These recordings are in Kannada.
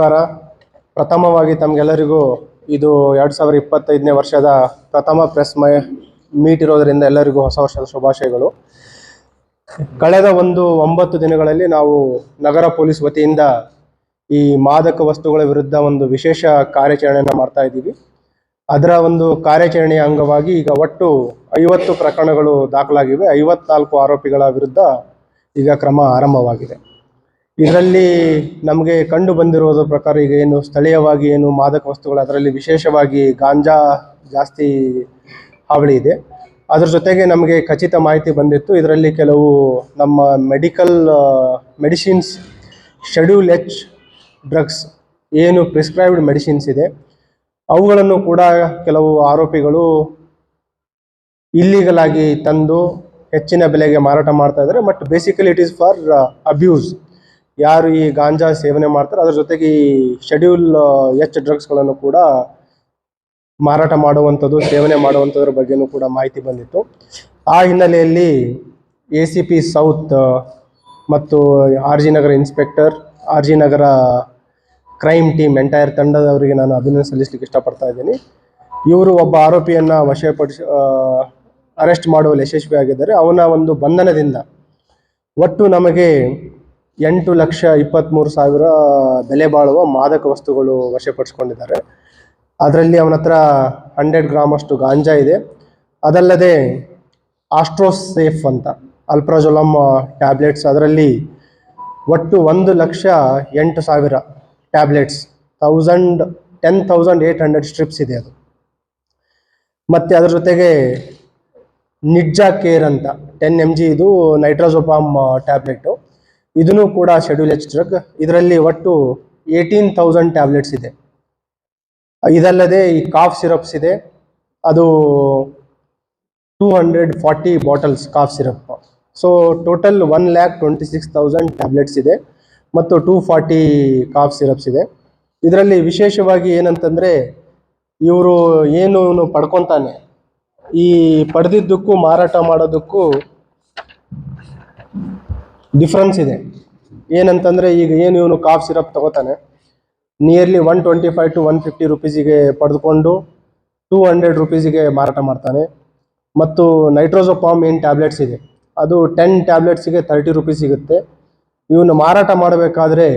ನಮಸ್ಕಾರ ಪ್ರಥಮವಾಗಿ ತಮಗೆಲ್ಲರಿಗೂ ಇದು ಎರಡು ಸಾವಿರ ಇಪ್ಪತ್ತೈದನೇ ವರ್ಷದ ಪ್ರಥಮ ಪ್ರೆಸ್ ಮೈ ಮೀಟ್ ಇರೋದರಿಂದ ಎಲ್ಲರಿಗೂ ಹೊಸ ವರ್ಷದ ಶುಭಾಶಯಗಳು. ಕಳೆದ ಒಂದು ಒಂಬತ್ತು ದಿನಗಳಲ್ಲಿ ನಾವು ನಗರ ಪೊಲೀಸ್ ವತಿಯಿಂದ ಈ ಮಾದಕ ವಸ್ತುಗಳ ವಿರುದ್ಧ ಒಂದು ವಿಶೇಷ ಕಾರ್ಯಾಚರಣೆಯನ್ನು ಮಾಡ್ತಾ ಇದ್ದೀವಿ. ಅದರ ಒಂದು ಕಾರ್ಯಾಚರಣೆಯ ಅಂಗವಾಗಿ ಈಗ ಒಟ್ಟು ಐವತ್ತು ಪ್ರಕರಣಗಳು ದಾಖಲಾಗಿವೆ. ಐವತ್ನಾಲ್ಕು ಆರೋಪಿಗಳ ವಿರುದ್ಧ ಈಗ ಕ್ರಮ ಆರಂಭವಾಗಿದೆ. ಇದರಲ್ಲಿ ನಮಗೆ ಕಂಡು ಬಂದಿರೋದ್ರ ಪ್ರಕಾರ ಈಗ ಏನು ಸ್ಥಳೀಯವಾಗಿ ಏನು ಮಾದಕ ವಸ್ತುಗಳು ಅದರಲ್ಲಿ ವಿಶೇಷವಾಗಿ ಗಾಂಜಾ ಜಾಸ್ತಿ ಹಾವಳಿ ಇದೆ. ಅದ್ರ ಜೊತೆಗೆ ನಮಗೆ ಖಚಿತ ಮಾಹಿತಿ ಬಂದಿತ್ತು. ಇದರಲ್ಲಿ ಕೆಲವು ನಮ್ಮ medical medicines, schedule H drugs ಏನು ಪ್ರಿಸ್ಕ್ರೈಬ್ಡ್ ಮೆಡಿಸಿನ್ಸ್ ಇದೆ. ಅವುಗಳನ್ನು ಕೂಡ ಕೆಲವು ಆರೋಪಿಗಳು ಇಲ್ಲೀಗಲಾಗಿ ತಂದು ಹೆಚ್ಚಿನ ಬೆಲೆಗೆ ಮಾರಾಟ ಮಾಡ್ತಾ ಇದ್ದಾರೆ. But basically it is for abuse. ಯಾರು ಈ ಗಾಂಜಾ ಸೇವನೆ ಮಾಡ್ತಾರೆ, ಅದ್ರ ಜೊತೆಗೆ ಈ ಶೆಡ್ಯೂಲ್ ಎಚ್ ಡ್ರಗ್ಸ್ಗಳನ್ನು ಕೂಡ ಮಾರಾಟ ಮಾಡುವಂಥದ್ದು, ಸೇವನೆ ಮಾಡುವಂಥದ್ರ ಬಗ್ಗೆನೂ ಕೂಡ ಮಾಹಿತಿ ಬಂದಿತ್ತು. ಆ ಹಿನ್ನೆಲೆಯಲ್ಲಿ ಎ ಸಿ ಪಿ ಸೌತ್ ಮತ್ತು R G Nagar inspector R G Nagar crime team entire ತಂಡದವರಿಗೆ ನಾನು ಅಭಿನಂದನೆ ಸಲ್ಲಿಸಲಿಕ್ಕೆ ಇಷ್ಟಪಡ್ತಾ ಇದ್ದೀನಿ. ಇವರು ಒಬ್ಬ ಆರೋಪಿಯನ್ನು ವಶಪಡಿಸಿ ಅರೆಸ್ಟ್ ಮಾಡುವಲ್ಲಿ ಯಶಸ್ವಿಯಾಗಿದ್ದಾರೆ. ಅವನ ಒಂದು ಬಂಧನದಿಂದ ಒಟ್ಟು ನಮಗೆ ಎಂಟು ಲಕ್ಷ ಇಪ್ಪತ್ತ್ಮೂರು ಸಾವಿರ ಬೆಲೆ ಬಾಳುವ ಮಾದಕ ವಸ್ತುಗಳು ವಶಪಡಿಸ್ಕೊಂಡಿದ್ದಾರೆ. ಅದರಲ್ಲಿ ಅವನ ಹತ್ರ ಹಂಡ್ರೆಡ್ ಗ್ರಾಮ್ ಅಷ್ಟು ಗಾಂಜಾ ಇದೆ. ಅದಲ್ಲದೆ ಆಸ್ಟ್ರೋಸೇಫ್ ಅಂತ, ಅಲ್ಪ್ರಾಜೊಲಮ್ ಟ್ಯಾಬ್ಲೆಟ್ಸ್, ಅದರಲ್ಲಿ ಒಟ್ಟು ಒಂದು ಲಕ್ಷ ಎಂಟು ಸಾವಿರ tablets thousand ten thousand eight hundred strips ಇದೆ ಅದು. ಮತ್ತು ಅದ್ರ ಜೊತೆಗೆ ನಿಡ್ಜಾ ಕೇರ್ ಅಂತ ಟೆನ್ ಎಂ ಜಿ ಇದು ನೈಟ್ರೋಸೋಪಾಮ್ ಟ್ಯಾಬ್ಲೆಟು. ಇದನ್ನು ಕೂಡ ಶೆಡ್ಯೂಲ್ ಎಚ್ ಡ್ರಗ್ ಇದರಲ್ಲಿ ಒಟ್ಟು ಏಯ್ಟೀನ್ ತೌಸಂಡ್ ಟ್ಯಾಬ್ಲೆಟ್ಸ್ ಇದೆ. ಇದಲ್ಲದೆ ಈ ಕಾಫ್ ಸಿರಪ್ಸ್ ಇದೆ. ಅದು two hundred forty bottles cough syrup so total one lakh twenty six thousand tablets ಇದೆ ಮತ್ತು ಟೂ ಫಾರ್ಟಿ ಕಾಫ್ ಸಿರಪ್ಸ್ ಇದೆ. ಇದರಲ್ಲಿ ವಿಶೇಷವಾಗಿ ಏನಂತಂದರೆ ಇವರು ಏನು ಪಡ್ಕೊತಾನೆ. ಈ ಪಡೆದಿದ್ದಕ್ಕೂ ಮಾರಾಟ ಮಾಡೋದಕ್ಕೂ ಡಿಫ್ರೆನ್ಸ್ ಇದೆ. ಏನಂತಂದರೆ ಈಗ ಏನು ಇವನು ಕಾಫ್ ಸಿರಪ್ ತಗೋತಾನೆ nearly one twenty five to one fifty ರುಪೀಸಿಗೆ ಪಡೆದುಕೊಂಡು ಟೂ ಹಂಡ್ರೆಡ್ ರುಪೀಸಿಗೆ ಮಾರಾಟ ಮಾಡ್ತಾನೆ. ಮತ್ತು ನೈಟ್ರೋಸೋಪಾಮ್ ಏನು ಟ್ಯಾಬ್ಲೆಟ್ಸ್ ಇದೆ, ಅದು ಟೆನ್ ಟ್ಯಾಬ್ಲೆಟ್ಸಿಗೆ ತರ್ಟಿ ರುಪೀಸ್ ಸಿಗುತ್ತೆ. ಇವನು ಮಾರಾಟ ಮಾಡಬೇಕಾದ್ರೆ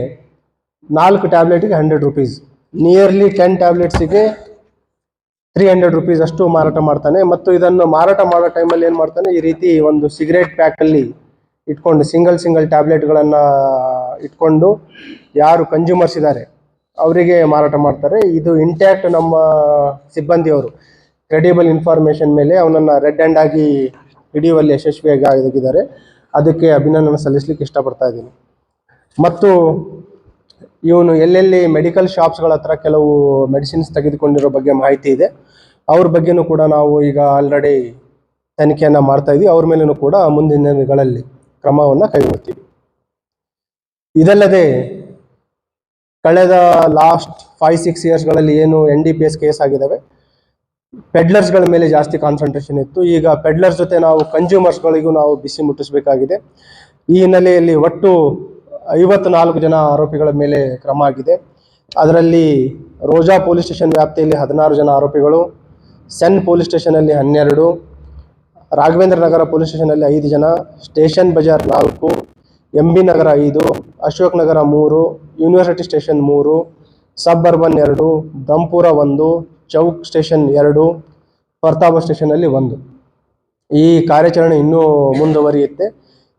ನಾಲ್ಕು ಟ್ಯಾಬ್ಲೆಟಿಗೆ ಹಂಡ್ರೆಡ್ ರುಪೀಸ್ ನಿಯರ್ಲಿ ಟೆನ್ ಟ್ಯಾಬ್ಲೆಟ್ಸಿಗೆ ತ್ರೀ ಹಂಡ್ರೆಡ್ ರುಪೀಸ್ ಅಷ್ಟು ಮಾರಾಟ ಮಾಡ್ತಾನೆ. ಮತ್ತು ಇದನ್ನು ಮಾರಾಟ ಮಾಡೋ ಟೈಮಲ್ಲಿ ಏನು ಮಾಡ್ತಾನೆ, ಈ ರೀತಿ ಒಂದು ಸಿಗರೇಟ್ ಪ್ಯಾಕಲ್ಲಿ ಇಟ್ಕೊಂಡು ಸಿಂಗಲ್ ಸಿಂಗಲ್ ಟ್ಯಾಬ್ಲೆಟ್ಗಳನ್ನು ಇಟ್ಕೊಂಡು ಯಾರು ಕನ್ಸ್ಯೂಮರ್ಸ್ ಇದ್ದಾರೆ ಅವರಿಗೆ ಮಾರಾಟ ಮಾಡ್ತಾರೆ. ಇದು ಇಂಟ್ಯಾಕ್ಟ್ ನಮ್ಮ ಸಿಬ್ಬಂದಿಯವರು ಕ್ರೆಡಿಬಲ್ ಇನ್ಫಾರ್ಮೇಷನ್ ಮೇಲೆ ಅವನನ್ನು ರೆಡ್ ಹ್ಯಾಂಡ್ ಆಗಿ ಹಿಡಿಯುವಲ್ಲಿ ಯಶಸ್ವಿಯಾಗಿ ಆಗಿದ್ದಾರೆ. ಅದಕ್ಕೆ ಅಭಿನಂದನೆ ಸಲ್ಲಿಸಲಿಕ್ಕೆ ಇಷ್ಟಪಡ್ತಾ ಇದ್ದೀನಿ. ಮತ್ತು ಇವನು ಎಲ್ಲೆಲ್ಲಿ ಮೆಡಿಕಲ್ ಶಾಪ್ಸ್ಗಳ ಹತ್ರ ಕೆಲವು ಮೆಡಿಸಿನ್ಸ್ ತೆಗೆದುಕೊಂಡಿರೋ ಬಗ್ಗೆ ಮಾಹಿತಿ ಇದೆ. ಅವ್ರ ಬಗ್ಗೆನೂ ಕೂಡ ನಾವು ಈಗ ಆಲ್ರೆಡಿ ತನಿಖೆಯನ್ನು ಮಾಡ್ತಾ ಇದ್ವಿ. ಅವ್ರ ಮೇಲೂ ಕೂಡ ಮುಂದಿನ ದಿನಗಳಲ್ಲಿ ಕ್ರಮವನ್ನು ಕೈಗೊಳ್ತೀವಿ. ಇದಲ್ಲದೆ ಕಳೆದ ಲಾಸ್ಟ್ ಫೈವ್ ಸಿಕ್ಸ್ ಇಯರ್ಸ್ಗಳಲ್ಲಿ ಏನು N D P S case ಆಗಿದ್ದಾವೆ ಪೆಡ್ಲರ್ಸ್ಗಳ ಮೇಲೆ ಜಾಸ್ತಿ ಕಾನ್ಸಂಟ್ರೇಷನ್ ಇತ್ತು. ಈಗ ಪೆಡ್ಲರ್ಸ್ ಜೊತೆ ನಾವು ಕನ್ಸ್ಯೂಮರ್ಸ್ಗಳಿಗೂ ನಾವು ಬಿಸಿ ಮುಟ್ಟಿಸಬೇಕಾಗಿದೆ. ಈ ಹಿನ್ನೆಲೆಯಲ್ಲಿ ಒಟ್ಟು ಐವತ್ನಾಲ್ಕು ಜನ ಆರೋಪಿಗಳ ಮೇಲೆ ಕ್ರಮ ಆಗಿದೆ. ಅದರಲ್ಲಿ ರೋಜಾ ಪೊಲೀಸ್ ಸ್ಟೇಷನ್ ವ್ಯಾಪ್ತಿಯಲ್ಲಿ ಹದಿನಾರು ಜನ ಆರೋಪಿಗಳು, ಸೆನ್ ಪೊಲೀಸ್ ಸ್ಟೇಷನಲ್ಲಿ ಹನ್ನೆರಡು ರಾಘವೇಂದ್ರ ನಗರ ಪೊಲೀಸ್ ಸ್ಟೇಷನಲ್ಲಿ ಐದು ಜನ, ಸ್ಟೇಷನ್ ಬಜಾರ್ ನಾಲ್ಕು ಎಂ ಬಿ ನಗರ ಐದು, ಅಶೋಕ್ ನಗರ ಮೂರು, ಯೂನಿವರ್ಸಿಟಿ ಸ್ಟೇಷನ್ ಮೂರು ಸಬ್ ಅರ್ಬನ್ ಎರಡು ಬ್ರಹ್ಮಪುರ ಒಂದು, ಚೌಕ್ ಸ್ಟೇಷನ್ ಎರಡು, ಪ್ರತಾಪ ಸ್ಟೇಷನಲ್ಲಿ ಒಂದು. ಈ ಕಾರ್ಯಾಚರಣೆ ಇನ್ನೂ ಮುಂದುವರಿಯುತ್ತೆ.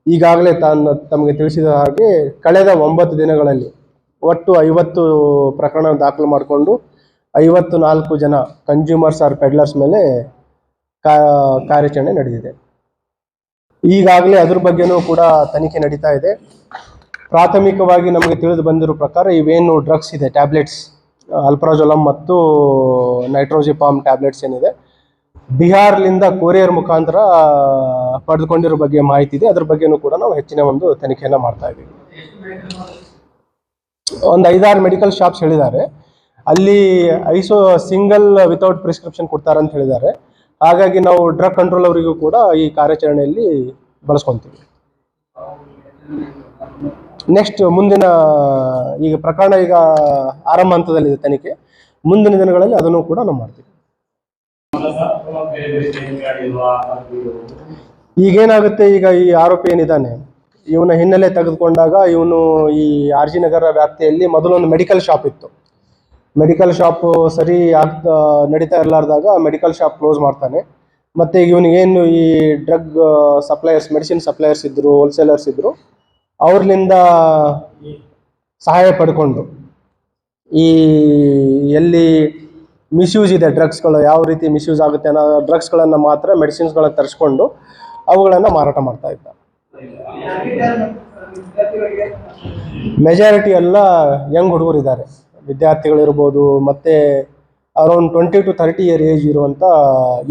ಈಗಾಗಲೇ ತಾನು ತಮಗೆ ತಿಳಿಸಿದ ಹಾಗೆ ಕಳೆದ ಒಂಬತ್ತು ದಿನಗಳಲ್ಲಿ ಒಟ್ಟು ಐವತ್ತು ಪ್ರಕರಣ ದಾಖಲು ಮಾಡಿಕೊಂಡು ಐವತ್ತು ನಾಲ್ಕು ಜನ ಕನ್ಸ್ಯೂಮರ್ಸ್ ಆರ್ ಪೆಡ್ಲರ್ಸ್ ಮೇಲೆ ಕಾರ್ಯಾಚರಣೆ ನಡೆದಿದೆ. ಈಗಾಗಲೇ ಅದ್ರ ಬಗ್ಗೆನೂ ಕೂಡ ತನಿಖೆ ನಡೀತಾ ಇದೆ. ಪ್ರಾಥಮಿಕವಾಗಿ ನಮಗೆ ತಿಳಿದು ಬಂದಿರೋ ಪ್ರಕಾರ ಇವೇನು ಡ್ರಗ್ಸ್ ಇದೆ, ಟ್ಯಾಬ್ಲೆಟ್ಸ್, ಅಲ್ಪ್ರಾಜೊಲಮ್ ಮತ್ತು ನೈಟ್ರೋಜಿಪಾಮ್ ಟ್ಯಾಬ್ಲೆಟ್ಸ್ ಏನಿದೆ, ಬಿಹಾರ್ಲಿಂದ ಕೊರಿಯರ್ ಮುಖಾಂತರ ಪಡೆದುಕೊಂಡಿರೋ ಬಗ್ಗೆ ಮಾಹಿತಿ ಇದೆ. ಅದ್ರ ಬಗ್ಗೆನೂ ಕೂಡ ನಾವು ಹೆಚ್ಚಿನ ಒಂದು ತನಿಖೆಯನ್ನು ಮಾಡ್ತಾ ಇದ್ದೀವಿ. ಒಂದು ಐದಾರು ಮೆಡಿಕಲ್ ಶಾಪ್ಸ್ ಹೇಳಿದ್ದಾರೆ. ಅಲ್ಲಿ ಐಸೋ ಸಿಂಗಲ್ ವಿತೌಟ್ ಪ್ರಿಸ್ಕ್ರಿಪ್ಷನ್ ಕೊಡ್ತಾರೆ ಅಂತ ಹೇಳಿದ್ದಾರೆ. ಹಾಗಾಗಿ ನಾವು ಡ್ರಗ್ ಕಂಟ್ರೋಲ್ ಅವರಿಗೂ ಕೂಡ ಈ ಕಾರ್ಯಾಚರಣೆಯಲ್ಲಿ ಬಳಸ್ಕೊತೀವಿ. ನೆಕ್ಸ್ಟ್ ಮುಂದಿನ, ಈಗ ಪ್ರಕರಣ ಈಗ ಆರಂಭ ಹಂತದಲ್ಲಿದೆ ತನಿಖೆ. ಮುಂದಿನ ದಿನಗಳಲ್ಲಿ ಅದನ್ನು ಕೂಡ ನಾವು ಮಾಡ್ತೀವಿ. ಈಗೇನಾಗುತ್ತೆ ಈಗ ಈ ಆರೋಪಿ ಏನಿದ್ದಾನೆ? ಇವನ ಹಿನ್ನೆಲೆ ತೆಗೆದುಕೊಂಡಾಗ ಇವನು ಈ ಆರ್ ಜಿ ನಗರ ವ್ಯಾಪ್ತಿಯಲ್ಲಿ ಮೊದಲೊಂದು ಮೆಡಿಕಲ್ ಶಾಪ್ ಇತ್ತು. ಮೆಡಿಕಲ್ ಶಾಪ್ ಸರಿ ಆಗ್ತಾ ನಡೀತಾ ಇರಲಾರ್ದಾಗ ಮೆಡಿಕಲ್ ಶಾಪ್ ಕ್ಲೋಸ್ ಮಾಡ್ತಾನೆ. ಮತ್ತು ಇವನಿಗೇನು ಈ ಡ್ರಗ್ ಸಪ್ಲೈಯರ್ಸ್ ಮೆಡಿಸಿನ್ ಸಪ್ಲೈಯರ್ಸ್ ಇದ್ದರು ಹೋಲ್ಸೇಲರ್ಸ್ ಇದ್ದರು ಅವ್ರಲಿಂದ ಸಹಾಯ ಪಡ್ಕೊಂಡು ಈ ಎಲ್ಲಿ ಮಿಸ್ಯೂಸ್ ಇದೆ ಡ್ರಗ್ಸ್ಗಳು ಯಾವ ರೀತಿ ಮಿಸ್ಯೂಸ್ ಆಗುತ್ತೆ ಅನ್ನೋ ಡ್ರಗ್ಸ್ಗಳನ್ನು ಮಾತ್ರ ಮೆಡಿಸಿನ್ಸ್ಗಳ ತರಿಸ್ಕೊಂಡು ಅವುಗಳನ್ನು ಮಾರಾಟ ಮಾಡ್ತಾ ಇದ್ದ. ಮೆಜಾರಿಟಿ ಎಲ್ಲ ಯಂಗ್ ಹುಡುಗರು ಇದ್ದಾರೆ ವಿದ್ಯಾರ್ಥಿಗಳಿರ್ಬೋದು ಮತ್ತೆ around twenty to thirty year age ಇರುವಂಥ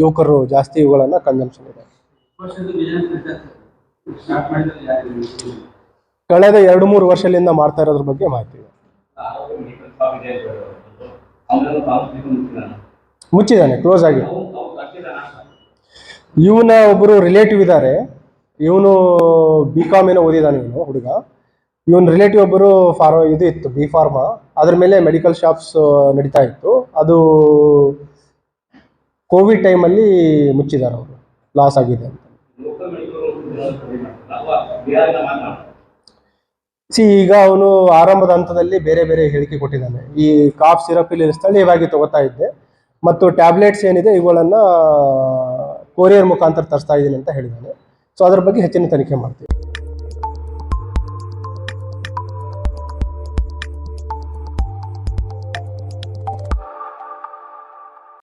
ಯುವಕರು ಜಾಸ್ತಿ ಇವುಗಳನ್ನು ಕನ್ಸಂಪ್ಷನ್ ಇದೆ. ಕಳೆದ ಎರಡು ಮೂರು ವರ್ಷದಿಂದ ಮಾಡ್ತಾ ಇರೋದ್ರ ಬಗ್ಗೆ ಮಾಹಿತಿ ಇದೆ. ಮುಚ್ಚಿದ್ದಾನೆ ಕ್ಲೋಸ್ ಆಗಿ ಇವನ ಒಬ್ಬರು ರಿಲೇಟಿವ್ ಇದ್ದಾರೆ. ಇವನು ಬಿ ಕಾಮಿನ ಓದಿದ್ದಾನೆ ಇವನು ಹುಡುಗ. ಇವನ್ ರಿಲೇಟಿವ್ ಒಬ್ಬರು ಫಾರ್ಮ ಇದು ಇತ್ತು, ಬಿ ಫಾರ್ಮ. ಅದ್ರ ಮೇಲೆ ಮೆಡಿಕಲ್ ಶಾಪ್ಸ್ ನಡೀತಾ ಇತ್ತು. ಅದು ಕೋವಿಡ್ ಟೈಮಲ್ಲಿ ಮುಚ್ಚಿದ್ದಾರೆ ಅವರು. ಲಾಸ್ ಆಗಿದೆ ಅಂತ. ಸಿ, ಈಗ ಅವನು ಆರಂಭದ ಹಂತದಲ್ಲಿ ಬೇರೆ ಬೇರೆ ಹೇಳಿಕೆ ಕೊಟ್ಟಿದ್ದಾನೆ. ಈ ಕಾಫ್ ಸಿರಪ್ ಇಲ್ಲಿ ಸ್ಥಳೀಯವಾಗಿ ತಗೋತಾ ಇದ್ದೆ. ಮತ್ತು ಟ್ಯಾಬ್ಲೆಟ್ಸ್ ಏನಿದೆ, ಇವುಗಳನ್ನು ಕೊರಿಯರ್ ಮುಖಾಂತರ ತರಿಸ್ತಾ ಇದ್ದೀನಿ ಅಂತ ಹೇಳಿದ್ದಾನೆ. ಸೊ ಅದ್ರ ಬಗ್ಗೆ ಹೆಚ್ಚಿನ ತನಿಖೆ ಮಾಡ್ತೀವಿ.